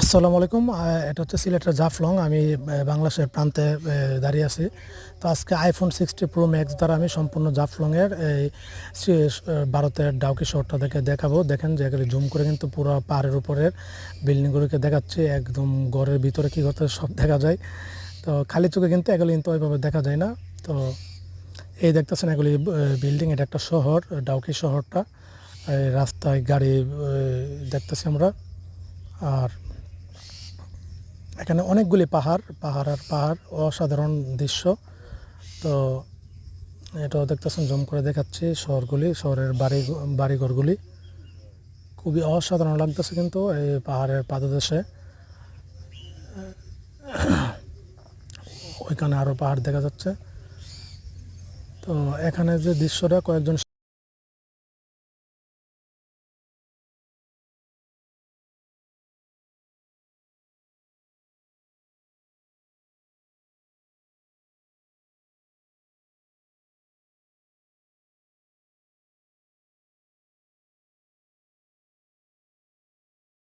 আসসালামু আলাইকুম এটা হচ্ছে সিলেটের জাফলং, আমি বাংলাদেশের প্রান্তে দাঁড়িয়ে আছি। তো আজকে আইফোন সিক্সটি প্রো ম্যাক্স দ্বারা আমি সম্পূর্ণ জাফলংয়ের এই ভারতের ডাউকি শহরটা দেখে দেখাবো। দেখেন যে জুম করে কিন্তু পুরো পাহাড়ের উপরের বিল্ডিংগুলোকে দেখাচ্ছি, একদম ঘরের ভিতরে কী করতে সব দেখা যায়। তো খালি চোখে কিন্তু এগুলি কিন্তু ওইভাবে দেখা যায় না। তো এই দেখতেছেন এগুলি বিল্ডিং, এটা একটা শহর, ডাউকি শহরটা। রাস্তায় গাড়ি দেখতেছি আমরা। আর এখানে অনেকগুলি পাহাড় পাহাড় আর পাহাড়, অসাধারণ দৃশ্য। তো এটাও দেখতেছেন, জম করে দেখাচ্ছি শহরগুলি, শহরের বাড়ি, বাড়িঘরগুলি। খুবই অসাধারণ লাগতেছে কিন্তু এই পাহাড়ের পাদদেশে। ওইখানে আরও পাহাড় দেখা যাচ্ছে। তো এখানে যে দৃশ্যটা কয়েকজন